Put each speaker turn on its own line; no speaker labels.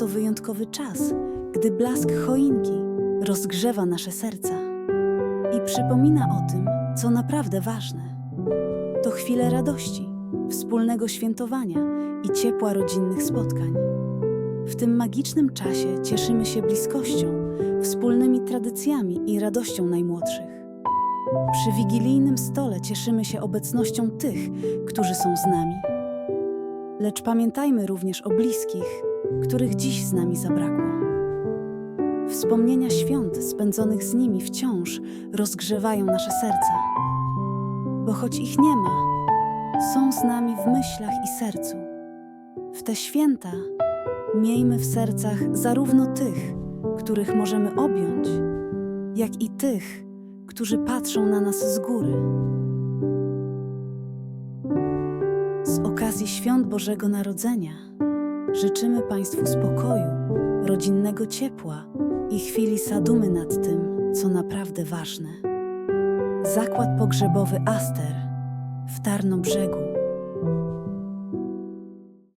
to wyjątkowy czas, gdy blask choinki rozgrzewa nasze serca i przypomina o tym, co naprawdę ważne. To chwile radości, wspólnego świętowania i ciepła rodzinnych spotkań. W tym magicznym czasie cieszymy się bliskością, wspólnymi tradycjami i radością najmłodszych. Przy wigilijnym stole cieszymy się obecnością tych, którzy są z nami. Lecz pamiętajmy również o bliskich, których dziś z nami zabrakło. Wspomnienia świąt spędzonych z nimi wciąż rozgrzewają nasze serca, bo choć ich nie ma, są z nami w myślach i sercu. W te święta miejmy w sercach zarówno tych, których możemy objąć, jak i tych, którzy patrzą na nas z góry. Z okazji świąt Bożego Narodzenia życzymy Państwu spokoju, rodzinnego ciepła i chwili sadumy nad tym, co naprawdę ważne. Zakład pogrzebowy Aster w Tarnobrzegu